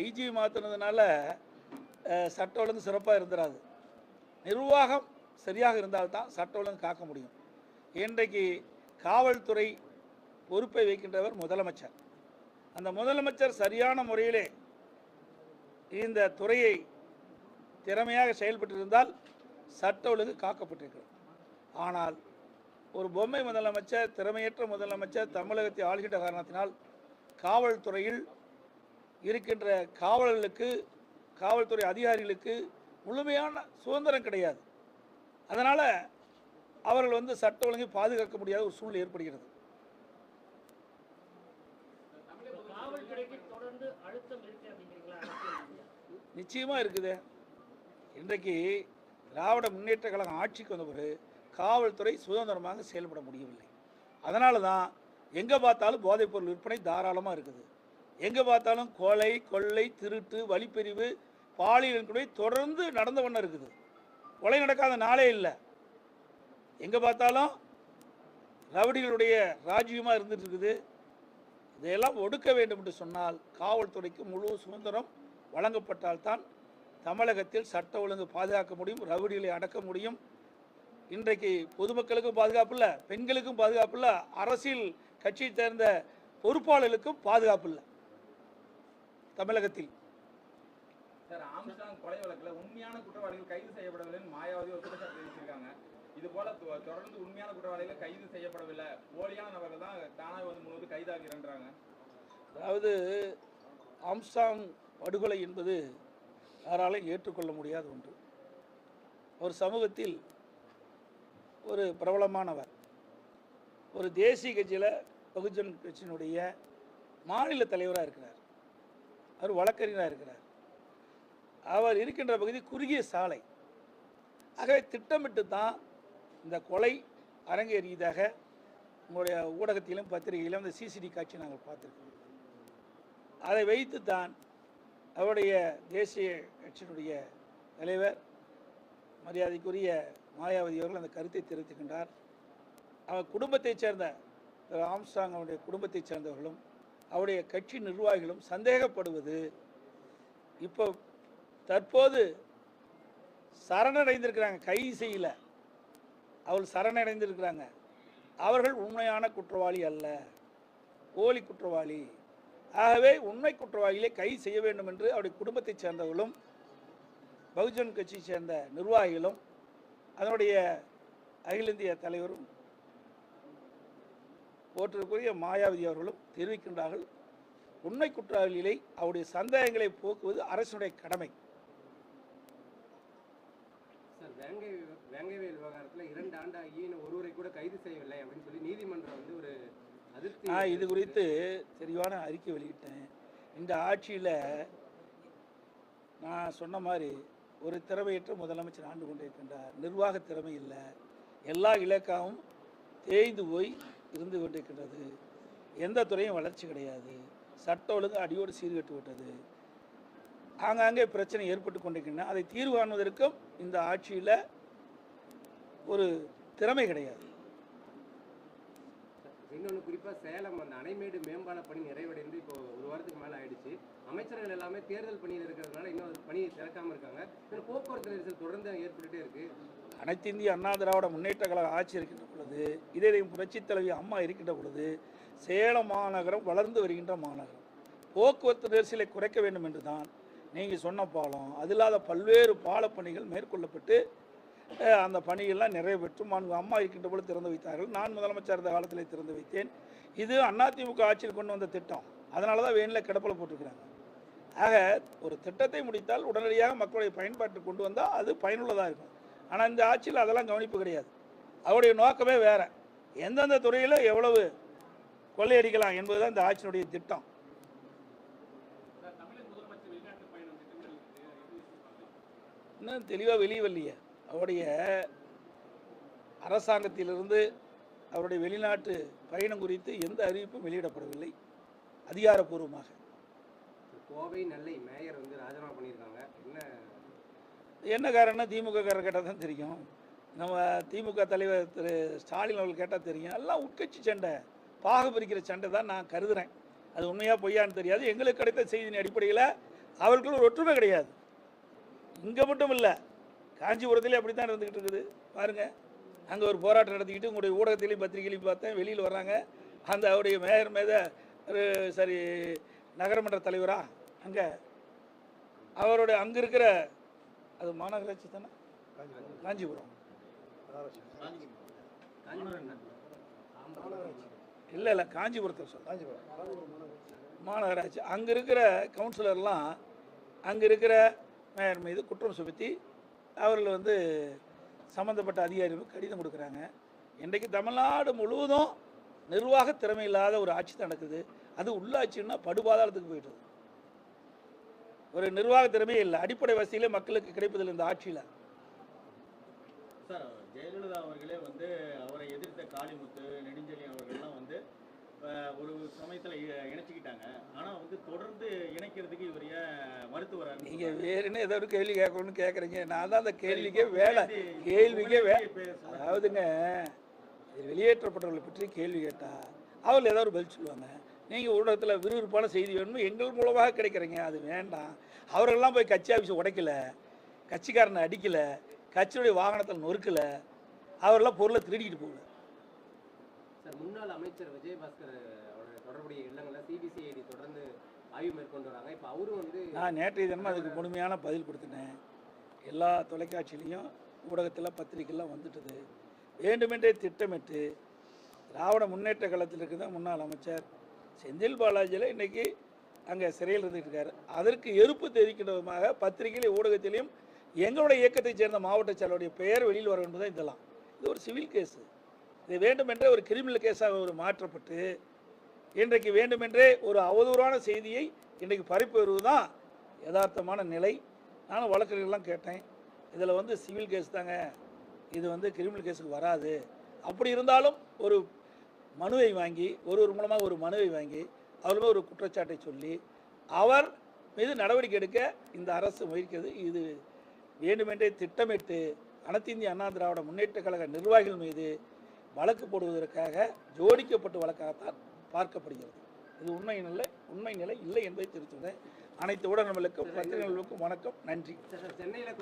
IG மாற்றினதுனால சட்ட ஒழுங்கு சிறப்பாக இருந்துடாது நிர்வாகம் சரியாக இருந்தால்தான் சட்ட ஒழுங்கு காக்க முடியும். இன்றைக்கு காவல்துறை பொறுப்பை வைக்கின்றவர் முதலமைச்சர். அந்த முதலமைச்சர் சரியான முறையிலே இந்த துறையை திறமையாக செயல்பட்டிருந்தால் சட்ட ஒழுங்கு காக்கப்பட்டிருக்கிறது. ஆனால் ஒரு பொம்மை முதலமைச்சர் திறமையற்ற முதலமைச்சர் தமிழகத்தை ஆளுகின்ற காரணத்தினால் காவல்துறையில் இருக்கின்ற காவலர்களுக்கு காவல்துறை அதிகாரிகளுக்கு முழுமையான சுதந்திரம் கிடையாது. அதனால் அவர்கள் வந்து சட்ட ஒழுங்கை பாதுகாக்க முடியாத ஒரு சூழ்நிலை ஏற்படுகிறது. நிச்சயமாக இருக்குது. இன்றைக்கு திராவிட முன்னேற்ற கழகம் ஆட்சிக்கு வந்த பிறகு காவல்துறை சுதந்திரமாக செயல்பட முடியவில்லை. அதனால தான் எங்கே பார்த்தாலும் போதைப்பொருள் விற்பனை தாராளமாக இருக்குது. எங்கே பார்த்தாலும் கொலை கொள்ளை திருட்டு வழிப்பிரிவு பாலியல் கூட தொடர்ந்து நடந்த வண்ணம் இருக்குது. கொலை நடக்காத நாளே இல்லை. எங்கே பார்த்தாலும் ரவுடிகளுடைய ராஜ்யமாக இருந்துட்டு இருக்குது. இதையெல்லாம் ஒடுக்க வேண்டும் என்று சொன்னால் காவல்துறைக்கு முழு சுதந்திரம் வழங்கப்பட்டால்தான் தமிழகத்தில் சட்ட ஒழுங்கு பாதுகாக்க முடியும் ரவுடிகளை அடக்க முடியும். இன்றைக்கு பொதுமக்களுக்கும் பாதுகாப்பு இல்லை பெண்களுக்கும் பாதுகாப்பு இல்லை அரசியல் கட்சியை சேர்ந்த பொறுப்பாளர்களுக்கும் பாதுகாப்பு இல்லை. தமிழகத்தில். சார் ஆம்ஸ்டாங் கொலை வழக்குல உண்மையான குற்றவாளிகள் கைது செய்யப்படவில்லைன்னு மாயாவதி ஒரு குற்றச்சாட்டு தெரிவிச்சிருக்காங்க. இது போல தொடர்ந்து உண்மையான குற்றவாளிகள் கைது செய்யப்படவில்லை. போலியான நபர்கள் தான் தானாக வந்து முழுவதும் கைதாகிறாங்க அதாவது ஆம்ஸ்டாங் படுகொலை என்பது யாராலும் ஏற்றுக்கொள்ள முடியாத ஒன்று. ஒரு சமூகத்தில் ஒரு பிரபலமானவர் ஒரு தேசிய கட்சியில் பகுஜன் கட்சியினுடைய மாநில தலைவராக இருக்கிறார். அவர் வழக்கறிஞராக இருக்கிறார். அவர் இருக்கின்ற பகுதி குறுகிய சாலை. ஆகவே திட்டமிட்டு தான் இந்த கொலை அரங்கேறியதாக உங்களுடைய ஊடகத்திலும் பத்திரிகையிலும் இந்த சிசிடி காட்சி நாங்கள் பார்த்துருக்கோம் அதை வைத்து தான் அவருடைய தேசிய கட்சியினுடைய தலைவர் மரியாதைக்குரிய மாயாவதி அவர்கள் அந்த கருத்தை தெரிவித்துக்கின்றார் அவர் குடும்பத்தைச் சேர்ந்த திரு ஆம்ஸ்டாங் அவருடைய குடும்பத்தைச் சேர்ந்தவர்களும் அவருடைய கட்சி நிர்வாகிகளும் சந்தேகப்படுவது இப்போ தற்போது சரணடைந்திருக்கிறாங்க கைது செய்யல அவள் சரணடைந்திருக்கிறாங்க. அவர்கள் உண்மையான குற்றவாளி அல்ல. போலி குற்றவாளி. ஆகவே உண்மை குற்றவாளிகளை கைது செய்ய வேண்டும் என்று அவருடைய குடும்பத்தைச் சேர்ந்தவர்களும் பகுஜன் கட்சியை சேர்ந்த நிர்வாகிகளும் அதனுடைய அகில இந்திய தலைவரும் போற்றிருக்குரிய மாயாவதி அவர்களும் தெரிவிக்கின்றார்கள் உண்மை குற்றவாளிகளை அவருடைய சந்தேகங்களை போக்குவது அரசினுடைய கடமை. சார் வேங்கை வேங்கைவேல் விவகாரத்துல இரண்டு ஆண்டாகி ஒருவரை கூட கைது செய்யவில்லை அப்படின்னு சொல்லி நீதிமன்றம் வந்து ஒரு அதிருப்தி நான் இது குறித்து தெளிவான அறிக்கை வெளியிட்டேன். இந்த ஆட்சியில் நான் சொன்ன மாதிரி ஒரு திறமையற்ற முதலமைச்சர் ஆண்டு கொண்டிருக்கின்றார். நிர்வாக திறமை இல்லை. எல்லா இலக்காவும் தேய்ந்து போய் இருந்து கொண்டிருக்கின்றது எந்த துறையும் வளர்ச்சி கிடையாது. சட்ட ஒழுங்கு அடியோடு சீர்கட்டு விட்டது. ஆங்காங்கே பிரச்சனை ஏற்பட்டு கொண்டிருக்கின்றன. அதை தீர்வு காணுவதற்கும் இந்த ஆட்சியில் ஒரு திறமை கிடையாது. இன்னொன்று குறிப்பாக சேலம் அந்த அணைமேடு மேம்பால பணி நிறைவடைந்து இப்போ ஒரு வாரத்துக்கு மேலே ஆயிடுச்சு. அமைச்சர்கள் எல்லாமே தேர்தல் பணியில் இருக்கிறதுனால இன்னும் அது பணியை திறக்காமல் இருக்காங்க. இதில் போக்குவரத்து நெரிசல் தொடர்ந்து ஏற்பட்டுட்டே இருக்கு. அனைத்து இந்திய அண்ணா திராவிட முன்னேற்ற கழக ஆட்சி இருக்கின்ற பொழுது இதே புரட்சித் தலைவி அம்மா இருக்கின்ற பொழுது சேலம் மாநகரம் வளர்ந்து வருகின்ற மாநகரம். போக்குவரத்து நெரிசலை குறைக்க வேண்டும் என்று தான் நீங்கள் சொன்ன பாலம். அது இல்லாத பல்வேறு பாலப்பணிகள் மேற்கொள்ளப்பட்டு அந்த பணிகள்லாம் நிறைவேற்றும். மாண்பு அம்மா இருக்கின்ற போல திறந்து வைத்தார்கள். நான் முதலமைச்சர் இருந்த காலத்தில் திறந்து வைத்தேன். இது அதிமுக ஆட்சியில் கொண்டு வந்த திட்டம். அதனால தான் வேனில் கிடப்பில் போட்டிருக்கிறாங்க. ஆக ஒரு திட்டத்தை முடித்தால் உடனடியாக மக்களுடைய பயன்பாட்டுக்கு கொண்டு வந்தால் அது பயனுள்ளதாக இருக்கும். ஆனால் இந்த ஆட்சியில் அதெல்லாம் கவனிப்பு கிடையாது. அவருடைய நோக்கமே வேற. எந்தெந்த துறையில் எவ்வளவு கொள்ளையடிக்கலாம் என்பது தான் இந்த ஆட்சியினுடைய திட்டம். இன்னும் தெளிவாக வெளியே வரலையே. அவருடைய அரசாங்கத்திலிருந்து அவருடைய வெளிநாட்டு பயணம் குறித்து எந்த அறிவிப்பும் வெளியிடப்படவில்லை அதிகாரப்பூர்வமாக. கோவை நெல்லை மேயர் வந்து ராஜினாமா பண்ணியிருக்காங்க. என்ன? என்ன காரணம் திமுக காரர் கேட்டால் தான் தெரியும். நம்ம திமுக தலைவர் திரு ஸ்டாலின் அவர்கள் கேட்டால் தெரியும். எல்லாம் உட்கட்சி சண்டை பாக பிரிக்கிற சண்டை தான் நான் கருதுகிறேன் அது உண்மையாக பொய்யான்னு தெரியாது. எங்களுக்கு கிடைத்த செய்தியின் அடிப்படையில் அவர்களுக்குள்ள ஒரு ஒற்றுமை கிடையாது. இங்கே மட்டும் இல்லை காஞ்சிபுரத்திலே அப்படி தான் இருந்துக்கிட்டு இருக்குது. பாருங்கள் அங்கே ஒரு போராட்டம் நடத்திக்கிட்டு உங்களுடைய ஊடகத்திலையும் பத்திரிகையிலையும் பார்த்தேன். வெளியில் வர்றாங்க. அந்த அவருடைய மேயர் மேத ஒரு சரி நகரமன்ற தலைவரா? அங்கே. அவருடைய அங்கே இருக்கிற அது மாநகராட்சி தானே? காஞ்சிபுரம். இல்லை இல்லை காஞ்சிபுரத்தை சொல்ல மாநகராட்சி. அங்கே இருக்கிற கவுன்சிலர்லாம் அங்கே இருக்கிற மேயர் மீது குற்றம் சுமத்தி அவர்கள் வந்து சம்மந்தப்பட்ட அதிகாரிகளுக்கு கடிதம் கொடுக்குறாங்க. இன்றைக்கு தமிழ்நாடு முழுவதும் நிர்வாக திறமை இல்லாத ஒரு ஆட்சி தான் நடக்குது. அது உள்ளாட்சின்னா படுபாதாளத்துக்கு போயிட்டு ஒரு நிர்வாக திறமையே இல்லை. அடிப்படை வசதியிலே மக்களுக்கு கிடைப்பதில்லை இந்த ஆட்சியில். சார் ஜெயலலிதா அவர்களே வந்து அவரை எதிர்த்த காளிமுத்து நெடுஞ்செழியன் அவர்கள்லாம் வந்து ஒரு சமயத்தில் இணைச்சிக்கிட்டாங்க. ஆனால் வந்து தொடர்ந்து இணைக்கிறதுக்கு இவர் ஏன் மறுத்து வர்றாரு நீங்கள் வேறுன்னு ஏதோ ஒரு கேள்வி கேட்கணும்னு கேட்குறீங்க. நான் தான் அந்த கேள்விக்கே வேலை. கேள்விக்கே வே அதாவதுங்க வெளியேற்றப்பட்டவர்களை பற்றி கேள்வி கேட்டால் அவர்கள் ஏதாவது பதில் சொல்லுவாங்க. நீங்கள் ஊடகத்தில் விறுவிறுப்பான செய்தி வேணும்னு எங்கள் மூலமாக கிடைக்கிறீங்க. அது வேண்டாம். அவர்கள்லாம் போய் கட்சி ஆஃபீஸை உடைக்கல. கட்சிக்காரனை அடிக்கலை. கட்சியுடைய வாகனத்தில் நொறுக்கல. அவரெல்லாம் பொருளை திருடிக்கிட்டு போகல. முன்னாள் அமைச்சர் விஜயபாஸ்கர் தொடர்புடைய இல்லங்களை சிபிசிஐடி தொடர்ந்து ஆய்வு மேற்கொண்டு வராங்க. இப்போ அவரும் வந்து நான் நேற்றைய தினமும் அதுக்கு முழுமையான பதில் கொடுத்துட்டேன். எல்லா தொலைக்காட்சியிலையும் ஊடகத்தில் பத்திரிக்கைலாம் வந்துட்டது. வேண்டுமென்றே திட்டமிட்டு திராவிட முன்னேற்ற கழகத்தில் இருக்கிற முன்னாள் அமைச்சர் செந்தில் பாலாஜியில் இன்றைக்கி அங்கே சிறையில் இருந்துகிட்டு இருக்காரு. அதற்கு எதிர்ப்பு தெரிவிக்கிற விதமாக பத்திரிகையிலும் ஊடகத்திலையும் எங்களுடைய இயக்கத்தைச் சேர்ந்த மாவட்ட செயலருடைய பெயர் வெளியில் வர வேண்டும் தான் இதெல்லாம். இது ஒரு சிவில் கேஸு. இது வேண்டுமென்றே ஒரு கிரிமினல் கேஸாக ஒரு மாற்றப்பட்டு இன்றைக்கு வேண்டுமென்றே ஒரு அவதூறான செய்தியை இன்றைக்கு பறிப்பு வருவது தான் யதார்த்தமான நிலை. நானும் வழக்கறிஞர்லாம் கேட்டேன். இதில் வந்து சிவில் கேஸ் தாங்க. இது வந்து கிரிமினல் கேஸுக்கு வராது. அப்படி இருந்தாலும் ஒரு மனுவை வாங்கி ஒருவர் மூலமாக ஒரு மனுவை வாங்கி அவருமே ஒரு குற்றச்சாட்டை சொல்லி அவர் மீது நடவடிக்கை எடுக்க இந்த அரசு முயற்சிக்கிறது. இது வேண்டுமென்றே திட்டமிட்டு அனைத்து இந்திய அண்ணா திராவிட முன்னேற்ற கழக நிர்வாகிகள் மீது வழக்கு போடுவதற்காக ஜோடிக்கப்பட்ட வழக்காகத்தான் பார்க்கப்படுகிறது. இது உண்மை நிலை உண்மை நிலை இல்லை என்பதை தெரிவித்துள்ளேன். அனைத்து ஊடகங்களுக்கும் பத்திரிகைகளுக்கும் வணக்கம் நன்றி. சென்னையில்